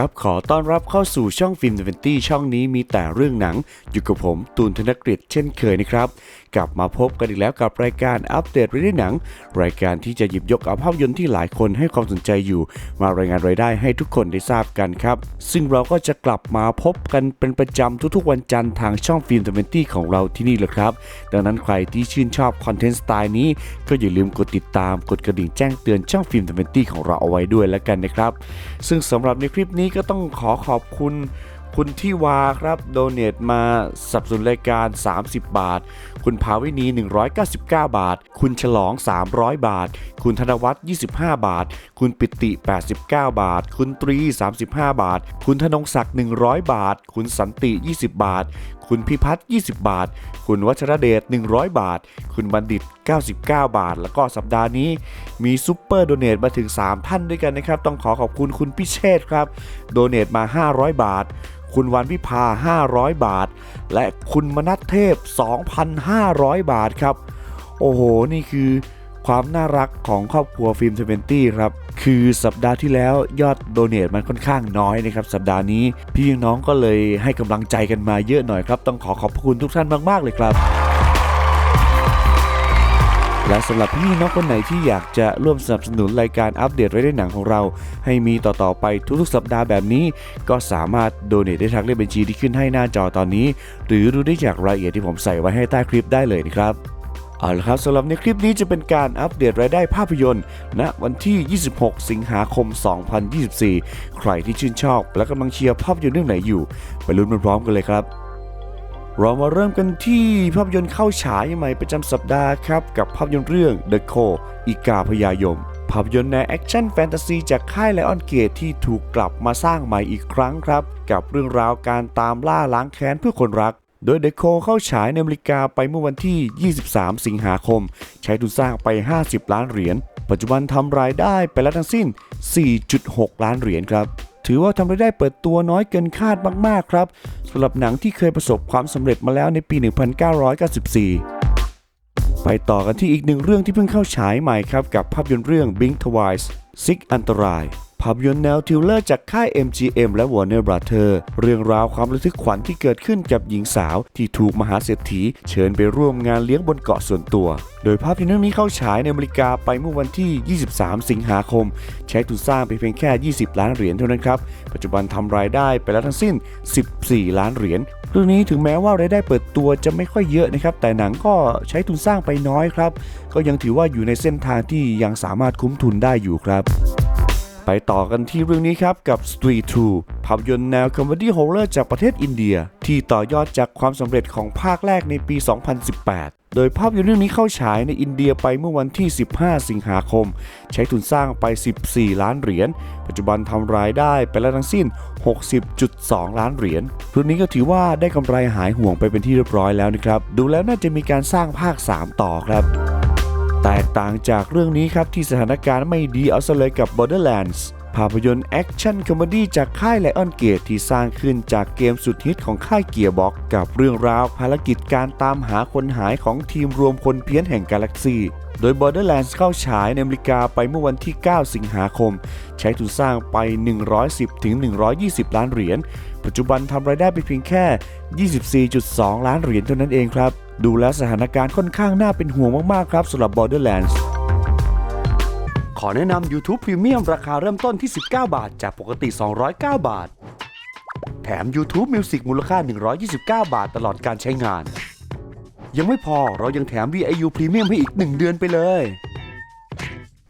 ครับ ขอต้อนรับเข้าสู่ช่องฟิล์มเดนตี้ช่องนี้มีแต่เรื่องหนัง อยู่กับผมตูนธนกฤษเช่นเคยนะครับ กลับมาพบกันอีกแล้วกับรายการอัปเดตเรื่องหนัง รายการที่จะหยิบยกเอาภาพยนตร์ที่หลายคนให้ความสนใจอยู่ มารายงานรายได้ให้ทุกคนได้ทราบกันครับ ซึ่งเราก็จะกลับมาพบกันเป็นประจำทุกๆวันจันทร์ทางช่องฟิล์มเดนตี้ของเราที่นี่แหละครับ ดังนั้นใครที่ชื่นชอบคอนเทนต์สไตล์นี้ก็อย่าลืมกดติดตามกดกระดิ่งแจ้งเตือนช่องฟิล์มเดนตี้ของเราเอาไว้ด้วยแล้วกันนะครับ ซึ่งสำหรับในคลิปนี้ี้ก็ต้องขอขอบคุณคุณที่วาครับโดเนตมาสนับสนุนรายการ 30 บาท คุณภาวินี 199 บาท คุณฉลอง 300 บาท คุณธนวัฒน์25 บาท คุณปิติ 89 บาท คุณตรี 35 บาท คุณธนงศักดิ์ 100 บาท คุณสันติ 20 บาท คุณพิพัฒน์20 บาท คุณวัชรเดช 100 บาท คุณบัณฑิต 99 บาท แล้วก็สัปดาห์นี้มีซุปเปอร์โดเนตมาถึง 3 ท่านด้วยกันนะครับ ต้องขอขอบคุณคุณพิเชษครับ โดเนตมา 500 บาท คุณวันวิภา500 บาท และคุณมนัทเทพ 2,500 บาทครับ โอ้โห นี่คือ ความน่ารักของครอบครัวฟิล์มเทเวนตี้ครับ คือสัปดาห์ที่แล้วยอดโดเนทมันค่อนข้างน้อยนะครับ สัปดาห์นี้พี่น้องก็เลยให้กำลังใจกันมาเยอะหน่อยครับ ต้องขอขอบคุณทุกท่านมาก ๆ เลยครับและสำหรับพี่น้องคนไหนที่อยากจะร่วมสนับสนุนรายการอัปเดตรายได้หนังของเรา ให้มีต่อ ๆ ไปทุก ๆ สัปดาห์แบบนี้ ก็สามารถโดเนทได้ทางเลขบัญชีที่ขึ้นให้หน้าจอตอนนี้ หรือดูได้จากรายละเอียดที่ผมใส่ไว้ให้ใต้คลิปได้เลยนะครับ เอาละครับสำหรับในคลิปนี้จะเป็นการอัปเดตรายได้ภาพยนตร์ณวันที่ 26 สิงหาคม 2024 ใครที่ชื่นชอบ และกำลังเชียร์ภาพยนตร์เรื่องไหนอยู่ ไปลุ้นพร้อมกันเลยครับเรามาเริ่มกันที่ภาพยนตร์เข้าฉายใหม่ประจำสัปดาห์ครับ กับภาพยนตร์เรื่อง The Co อีกาพยายม ภาพยนตร์ในวแอคชั่นแฟนตาซีจากค่ายไลออนเกตที่ถูกกลับมาสร้างใหม่อีกครั้งครับ กับเรื่องราวการตามล่าล้างแค้นเพื่อคนรัก โดยเดโคเข้าฉายในอเมริกาไปเมื่อวันที่ 23 สิงหาคม ใช้ทุนสร้างไป 50 ล้านเหรียญ ปัจจุบันทำรายได้ไปแล้วทั้งสิ้น 4.6 ล้านเหรียญครับ ถือว่าทำรายได้เปิดตัวน้อยเกินคาดมาก ๆ ครับสำหรับหนังที่เคยประสบความสำเร็จมาแล้วในปี 1994ไปต่อกันที่อีกหนึ่งเรื่องที่เพิ่งเข้าฉายใหม่ครับ กับภาพยนตร์เรื่อง Bing Twice ซิกอันตราย ภาพยนตร์แนวทิวเลอร์จากค่าย MGM และ Warner Brother เรื่องราวความระทึกขวัญที่เกิดขึ้นกับหญิงสาวที่ถูกมหาเศรษฐีเชิญไปร่วมงานเลี้ยงบนเกาะส่วนตัว โดยภาพยนตร์เรื่องนี้เข้าฉายในอเมริกาไปเมื่อวันที่ 23 สิงหาคม ใช้ทุนสร้างไปเพียงแค่ 20 ล้านเหรียญเท่านั้นครับ ปัจจุบันทำรายได้ไปแล้วทั้งสิ้น 14 ล้านเหรียญเรื่องนี้ถึงแม้ว่ารายได้เปิดตัวจะไม่ค่อยเยอะนะครับแต่หนังก็ใช้ทุนสร้างไปน้อยครับ ก็ยังถือว่าอยู่ในเส้นทางที่ยังสามารถคุ้มทุนได้อยู่ครับ ไปต่อกันที่เรื่องนี้ครับกับ Street 2ภาพยนตร์แนวคอมเมดี้ฮอร์เรอร์จากประเทศอินเดีย ที่ต่อยอดจากความสำเร็จของภาคแรกในปี 2018 โดยภาพยนตร์เรื่องนี้เข้าฉายในอินเดียไปเมื่อวันที่ 15 สิงหาคม ใช้ทุนสร้างไป 14 ล้านเหรียญ ปัจจุบันทำรายได้ไปแล้วทั้งสิ้น 60.2 ล้านเหรียญเรื่องนี้ก็ถือว่าได้กำไรหายห่วงไปเป็นที่เรียบร้อยแล้วนะครับ ดูแล้วน่าจะมีการสร้างภาค 3 ต่อครับ แตกต่างจากเรื่องนี้ครับที่สถานการณ์ไม่ดีเอาซะเลยกับ Borderlands ภาพยนตร์แอคชั่นคอมดี้จากค่าย Lion Gate ที่สร้างขึ้นจากเกมสุดฮิตของค่ายเกียร์บ็อกกับเรื่องราวภารกิจการตามหาคนหายของทีมรวมคนเพี้ยนแห่งกาแล็กซีโดย Borderlands เข้าฉายในอเมริกาไปเมื่อวันที่ 9 สิงหาคม ใช้ทุนสร้างไป 110-120 ล้านเหรียญ ปัจจุบันทำรายได้ไปเพียงแค่ 24.2 ล้านเหรียญเท่านั้นเองครับ ดูแล้วสถานการณ์ค่อนข้างน่าเป็นห่วงมากๆครับสำหรับ Borderlands ขอแนะนำ YouTube Premium ราคาเริ่มต้นที่ 19 บาท จากปกติ 209 บาท แถม YouTube Music มูลค่า 129 บาทตลอดการใช้งาน ยังไม่พอเรายังแถม VIU Premium ให้อีก 1 เดือนไปเลย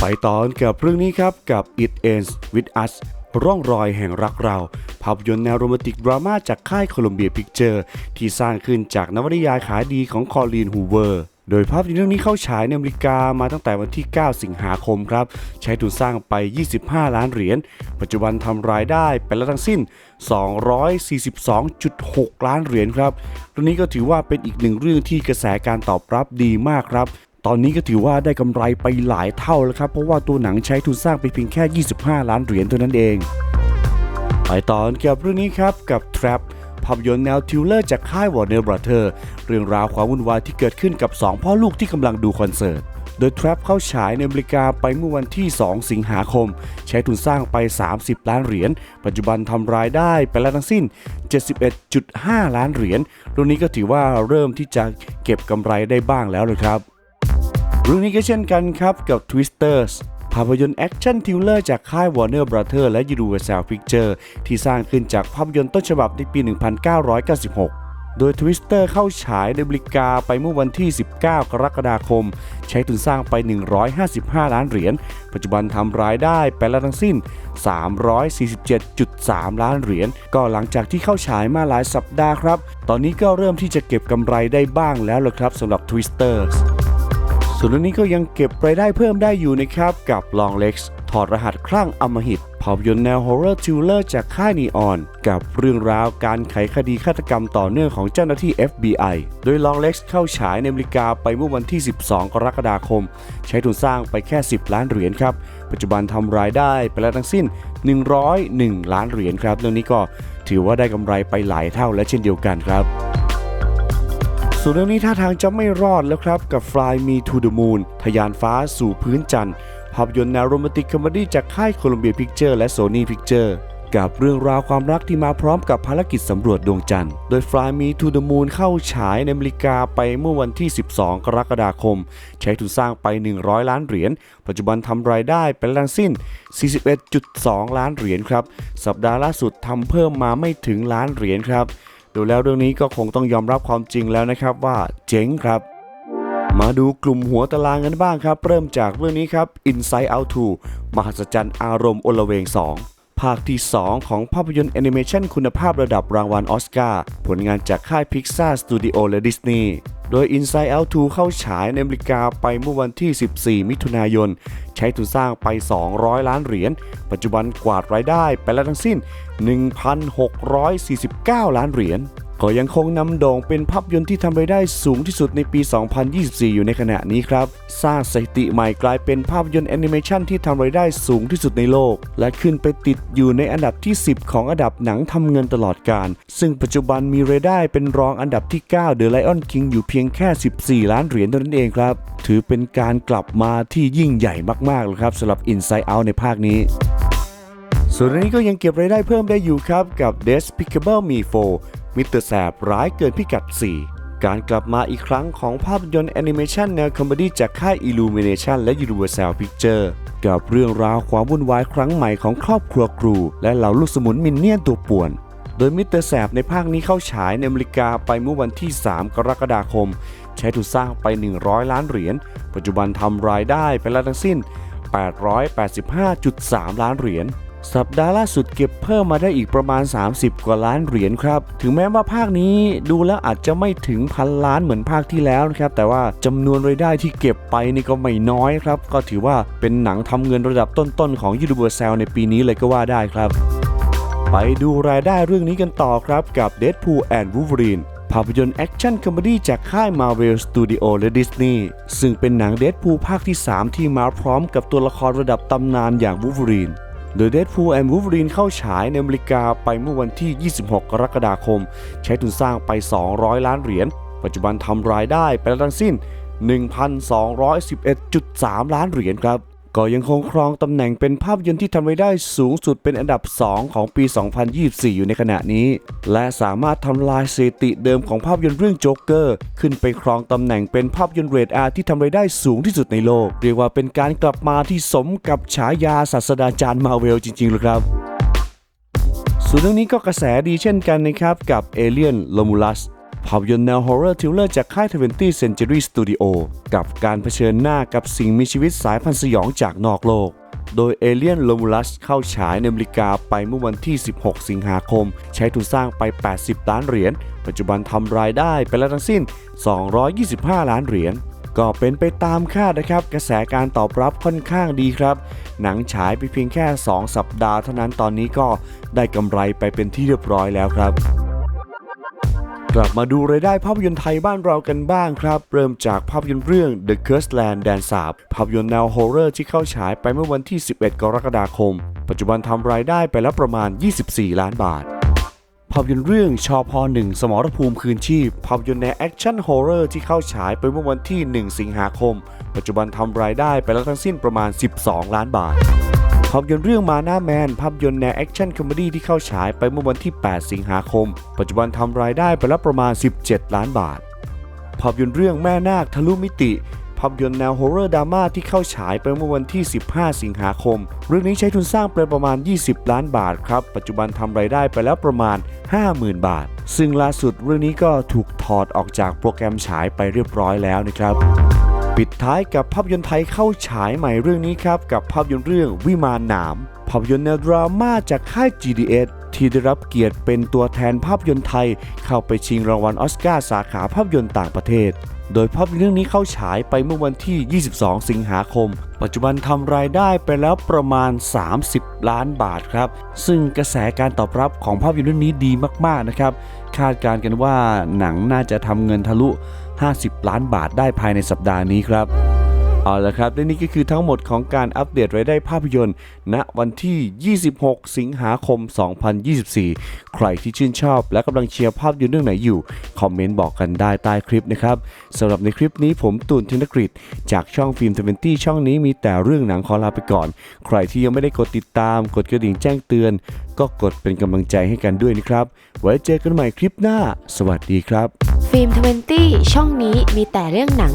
ไปต่อกับเรื่องนี้ครับกับ It Ends With Us ร่องรอยแห่งรักเรา ภาพยนตร์แนวโรแมนติกดราม่าจากค่ายโคลัมเบียพิกเจอร์ ที่สร้างขึ้นจากนวนิยายขายดีของคอลีนฮูเวอร์โดยภาพยนตร์เรื่องนี้เข้าฉายในอเมริกามาตั้งแต่วันที่ 9 สิงหาคมครับ ใช้ทุนสร้างไป 25 ล้านเหรียญ ปัจจุบันทำรายได้ไปแล้วทั้งสิ้น 242.6 ล้านเหรียญครับเรื่องนี้ก็ถือว่าเป็นอีกหนึ่งเรื่องที่กระแสการตอบรับดีมากครับ ตอนนี้ก็ถือว่าได้กำไรไปหลายเท่าแล้วครับ เพราะว่าตัวหนังใช้ทุนสร้างไปเพียงแค่ 25 ล้านเหรียญเท่านั้นเอง ไปต่อกันกับเรื่องนี้ครับกับ Trap ภาพยนตร์แนวทิวเลอร์จากค่าย Warner Brother เรื่องราวความวุ่นวายที่เกิดขึ้นกับ 2 พ่อลูกที่กำลังดูคอนเสิร์ตโดย Trap เข้าฉายในอเมริกาไปเมื่อวันที่ 2 สิงหาคม ใช้ทุนสร้างไป 30 ล้านเหรียญ ปัจจุบันทำรายได้ไปแล้วทั้งสิ้น 71.5 ล้านเหรียญเรื่องนี้ก็ถือว่าเริ่มที่จะเก็บกำไรได้บ้างแล้วเลยครับ เรื่องนี้ก็เช่นกันครับกับ Twisters ภาพยนตร์แอคชั่นทิวเลอร์จากค่าย Warner Brothers และ Universal Pictures ที่สร้างขึ้นจากภาพยนตร์ต้นฉบับในปี 1996 โดย Twister เข้าฉายในอเมริกาไปเมื่อวันที่ 19 กรกฎาคม ใช้ทุนสร้างไป 155 ล้านเหรียญ ปัจจุบันทำรายได้ไปแล้วทั้งสิ้น 347.3 ล้านเหรียญ ก็หลังจากที่เข้าฉายมาหลายสัปดาห์ครับ ตอนนี้ก็เริ่มที่จะเก็บกำไรได้บ้างแล้วล่ะครับสำหรับ Twisters ส่วนเรื่องนี้ก็ยังเก็บรายได้เพิ่มได้อยู่นะครับ กับ Long Legs ถอดรหัสคลั่งอมหิตภาพยนตร์แนว Horror Thriller จากค่ายนีออน กับเรื่องราวการไขคดีฆาตกรรมต่อเนื่องของเจ้าหน้าที่ FBI โดย Long Legs เข้าฉายในอเมริกาไปเมื่อวันที่ 12 กรกฎาคม ใช้ทุนสร้างไปแค่ 10 ล้านเหรียญครับ ปัจจุบันทำรายได้ไปแล้วทั้งสิ้น 101 ล้านเหรียญครับ เรื่องนี้ก็ถือว่าได้กำไรไปหลายเท่าและเช่นเดียวกันครับ ส่วนเรื่องนี้ท่าทางจะไม่รอดแล้วครับ กับ Fly Me to the Moon ทยานฟ้าสู่พื้นจันทร์ ภาพยนตร์แนวโรแมนติกคอมเมดี้จากค่ายโคลัมเบียพิกเจอร์และ Sony Picture กับเรื่องราวความรักที่มาพร้อมกับภารกิจสำรวจดวงจันทร์ โดย Fly Me to the Moon เข้าฉายในอเมริกาไปเมื่อวันที่ 12 กรกฎาคม ใช้ทุนสร้างไป 100 ล้านเหรียญ ปัจจุบันทำรายได้เป็นทั้งสิ้น 41.2 ล้านเหรียญครับ สัปดาห์ล่าสุดทำเพิ่มมาไม่ถึงล้านเหรียญครับ ดูแล้วเรื่องนี้ก็คงต้องยอมรับความจริงแล้วนะครับว่าเจ๋งครับ มาดูกลุ่มหัวตารางกันบ้างครับ เริ่มจากเรื่องนี้ครับ Inside Out 2 มหัศจรรย์อารมณ์โอลเวง 2 ภาคที่ 2 ของภาพยนตร์แอนิเมชันคุณภาพระดับรางวัลออสการ์ผลงานจากค่าย Pixar Studio และ Disney โดย Inside Out 2 เข้าฉายในอเมริกาไปเมื่อวันที่ 14 มิถุนายน ใช้ทุนสร้างไป 200 ล้านเหรียญ ปัจจุบันกวาดรายได้ไปแล้วทั้งสิ้น 1,649 ล้านเหรียญ ก็ยังคงนำโด่งเป็นภาพยนตร์ที่ทำรายได้สูงที่สุดในปี 2024 อยู่ในขณะนี้ครับ สร้างสถิติใหม่กลายเป็นภาพยนตร์แอนิเมชันที่ทำรายได้สูงที่สุดในโลก และขึ้นไปติดอยู่ในอันดับที่ 10 ของอันดับหนังทำเงินตลอดการ ซึ่งปัจจุบันมีรายได้เป็นรองอันดับที่ 9 The Lion King อยู่เพียงแค่ 14 ล้านเหรียญเท่านั้นเองครับ ถือเป็นการกลับมาที่ยิ่งใหญ่มากๆเลยครับสำหรับ Inside Out ในภาคนี้ส่วนนี้ก็ยังเก็บรายได้เพิ่มได้อยู่ครับกับ Despicable Me 4 มิสเตอร์แสบร้ายเกินพิกัด 4 การกลับมาอีกครั้งของภาพยนตร์แอนิเมชันแนวคอมเมดี้จากค่าย Illumination และ Universal Picture กับเรื่องราวความวุ่นวายครั้งใหม่ของครอบครัวครู และเหล่าลูกสมุนมินเนี่ยนตัวป่วน โดยมิสเตอร์แสบในภาคนี้เข้าฉายในอเมริกาไปเมื่อวันที่ 3 กรกฎาคม ใช้ทุนสร้างไป 100 ล้านเหรียญ ปัจจุบันทำรายได้ไปแล้วทั้งสิ้น 885.3 ล้านเหรียญ สัปดาห์ล่าสุดเก็บเพิ่มมาได้อีกประมาณ 30 กว่าล้านเหรียญครับ ถึงแม้ว่าภาคนี้ดูแล้วอาจจะไม่ถึงพันล้านเหมือนภาคที่แล้วนะครับ แต่ว่าจำนวนรายได้ที่เก็บไปนี่ก็ไม่น้อยครับ ก็ถือว่าเป็นหนังทำเงินระดับต้นๆของ Universal ในปีนี้เลยก็ว่าได้ครับ ไปดูรายได้เรื่องนี้กันต่อครับกับ Deadpool and Wolverine ภาพยนตร์แอคชั่นคอมเมดี้จากค่าย Marvel Studio และ Disney ซึ่งเป็นหนัง Deadpool ภาคที่ 3 ที่มาพร้อมกับตัวละครระดับตำนานอย่าง Wolverine โดย Deadpool and Wolverine เข้าฉายในอเมริกาไปเมื่อวันที่ 26 กรกฎาคม ใช้ทุนสร้างไป 200 ล้านเหรียญ ปัจจุบันทำรายได้ไปแล้วทั้งสิ้น 1,211.3 ล้านเหรียญครับ ก็ยังคงครองตำแหน่งเป็นภาพยนตร์ที่ทำรายได้สูงสุดเป็นอันดับ 2 ของปี 2024 อยู่ในขณะนี้ และสามารถทำลายสถิติเดิมของภาพยนตร์เรื่องโจ๊กเกอร์ ขึ้นไปครองตำแหน่งเป็นภาพยนตร์เรทอาร์ที่ทำรายได้สูงที่สุดในโลก เรียกว่าเป็นการกลับมาที่สมกับฉายาศาสดาจารย์มาเวลจริงๆเลยครับส่วนเรื่องนี้ก็กระแสดีเช่นกันนะครับกับ Alien Romulus ภาพยนตร์แนว Horror Thriller จากค่าย 20 Century Studio กับการเผชิญหน้ากับสิ่งมีชีวิตสายพันธุ์สยองจากนอกโลก โดย Alien Romulus เข้าฉายในอเมริกาไปเมื่อวันที่ 16 สิงหาคม ใช้ทุนสร้างไป 80 ล้านเหรียญ ปัจจุบันทำรายได้ไปแล้วทั้งสิ้น 225 ล้านเหรียญก็เป็นไปตามคาดนะครับ กระแสการตอบรับค่อนข้างดีครับ หนังฉายไปเพียงแค่ 2 สัปดาห์เท่านั้นตอนนี้ก็ได้กำไรไปเป็นที่เรียบร้อยแล้วครับ กลับมาดูรายได้ภาพยนตร์ไทยบ้านเรากันบ้างครับ เริ่มจากภาพยนตร์เรื่อง The Cursed Land แดนสาบภาพยนตร์แนวฮอร์เรอร์ที่เข้าฉายไปเมื่อวันที่ 11 กรกฎาคม ปัจจุบันทำรายได้ไปแล้วประมาณ 24 ล้านบาทภาพยนตร์เรื่องชอพอ1สมรภูมิคืนชีพภาพยนตร์แนวแอคชั่นฮอร์เรอร์ที่เข้าฉายไปเมื่อวันที่ 1 สิงหาคม ปัจจุบันทำรายได้ไปแล้วทั้งสิ้นประมาณ 12 ล้านบาท ภาพยนตร์เรื่องมาหน้าแมนภาพยนตร์แนวแอคชั่นคอมเมดี้ที่เข้าฉายไปเมื่อวันที่ 8 สิงหาคม ปัจจุบันทำรายได้ไปแล้วประมาณ 17 ล้านบาท ภาพยนตร์เรื่องแม่นาคทะลุมิติภาพยนตร์แนวฮอร์เรอร์ดราม่าที่เข้าฉายไปเมื่อวันที่ 15 สิงหาคม เรื่องนี้ใช้ทุนสร้างไปประมาณ 20 ล้านบาทครับ ปัจจุบันทำรายได้ไปแล้วประมาณ 50,000 บาท ซึ่งล่าสุดเรื่องนี้ก็ถูกถอดออกจากโปรแกรมฉายไปเรียบร้อยแล้วนะครับ ปิดท้ายกับภาพยนตร์ไทยเข้าฉายใหม่เรื่องนี้ครับ กับภาพยนตร์เรื่องวิมานหนาม ภาพยนตร์แนวดราม่าจากค่าย GDS ที่ได้รับเกียรติเป็นตัวแทนภาพยนตร์ไทย เข้าไปชิงรางวัลออสการ์สาขาภาพยนตร์ต่างประเทศ โดยภาพยนตร์เรื่องนี้เข้าฉายไปเมื่อวันที่ 22 สิงหาคม ปัจจุบันทำรายได้ไปแล้วประมาณ 30 ล้านบาทครับ ซึ่งกระแสการตอบรับของภาพยนตร์เรื่องนี้ดีมากๆนะครับ คาดการณ์กันว่าหนังน่าจะทำเงินทะลุ 50 ล้านบาทได้ภายในสัปดาห์นี้ครับเอาละครับและนี่ก็คือทั้งหมดของการอัปเดตรายได้ภาพยนตร์ ณวันที่ 26 สิงหาคม 2024 ใครที่ชื่นชอบและกำลังเชียร์ภาพยนตร์เรื่องไหนอยู่ คอมเมนต์บอกกันได้ใต้คลิปนะครับสำหรับในคลิปนี้ผมตูนธนกฤษจากช่องฟิล์มทเวนตี้ช่องนี้มีแต่เรื่องหนังขอลาไปก่อน ใครที่ยังไม่ได้กดติดตาม กดกระดิ่งแจ้งเตือน ก็กดเป็นกำลังใจให้กันด้วยนะครับ ไว้เจอกันใหม่คลิปหน้า สวัสดีครับ ฟิล์มทเวนตี้ช่องนี้มีแต่เรื่องหนัง